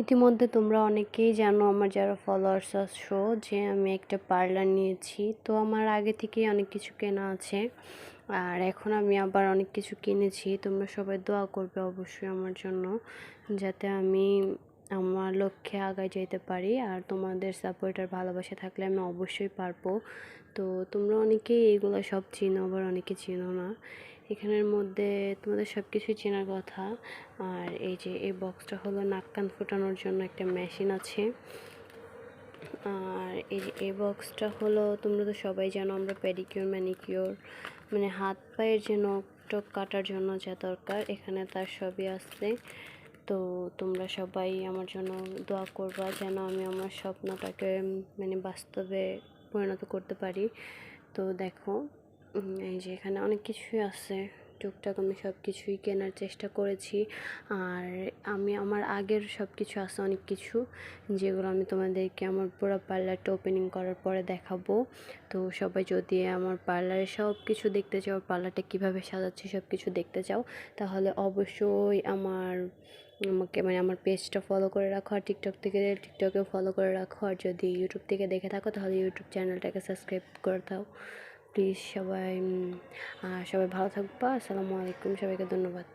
ইতিমধ্যে তোমরা অনেকেই জানো আমার যারা ফলোয়ার্স আছো যে আমি একটা পার্লার নিয়েছি। তো আমার আগে থেকেই অনেক কিছু কেনা আছে। আর এখন আমি আবার অনেক কিছু কিনেছি। তোমরা সবাই দোয়া করবে অবশ্যই আমার জন্য, যাতে আমি আমার লক্ষ্যে আগায় যেতে পারি। আর তোমাদের সাপোর্ট আর ভালোবাসা থাকলে আমি অবশ্যই পারব। তো তোমরা অনেকেই এইগুলো সব চিনো, আবার অনেকে চিনো না। এখানের মধ্যে তোমাদের সব কিছুই চেনার কথা। আর এই যে এই বক্সটা হলো নাক কান ফোটানোর জন্য একটা মেশিন আছে। আর এই যে এই বক্সটা হলো, তোমরা তো সবাই জানো আমরা প্যাডিকিওর ম্যানিকিওর মানে হাত পায়ের যে নখ টক কাটার জন্য যা দরকার, এখানে তার সবই আছে। তো তোমরা সবাই আমার জন্য দোয়া করবা যেন আমি আমার স্বপ্নটাকে মানে বাস্তবে পরিণত করতে পারি। তো দেখো এই যে এখানে অনেক কিছুই আছে। টুকটাক আমি সব কিছুই কেনার চেষ্টা করেছি। আর আমি, আমার আগের সব কিছু আছে অনেক কিছু, যেগুলো আমি তোমাদেরকে আমার পুরো পার্লারটা ওপেনিং করার পরে দেখাবো। তো সবাই যদি আমার পার্লারে সব কিছু দেখতে চাও, পার্লারটা কীভাবে সাজাচ্ছি সব কিছু দেখতে চাও, তাহলে অবশ্যই আমার, আমাকে মানে আমার পেজটা ফলো করে রাখো। আর টিকটক থেকে টিকটকেও ফলো করে রাখো। আর যদি ইউটিউব থেকে দেখে থাকো, তাহলে ইউটিউব চ্যানেলটাকে সাবস্ক্রাইব করে দাও। প্লিজ সবাই সবাই ভালো থাকবা। আসসালামু আলাইকুম সবাইকে ধন্যবাদ।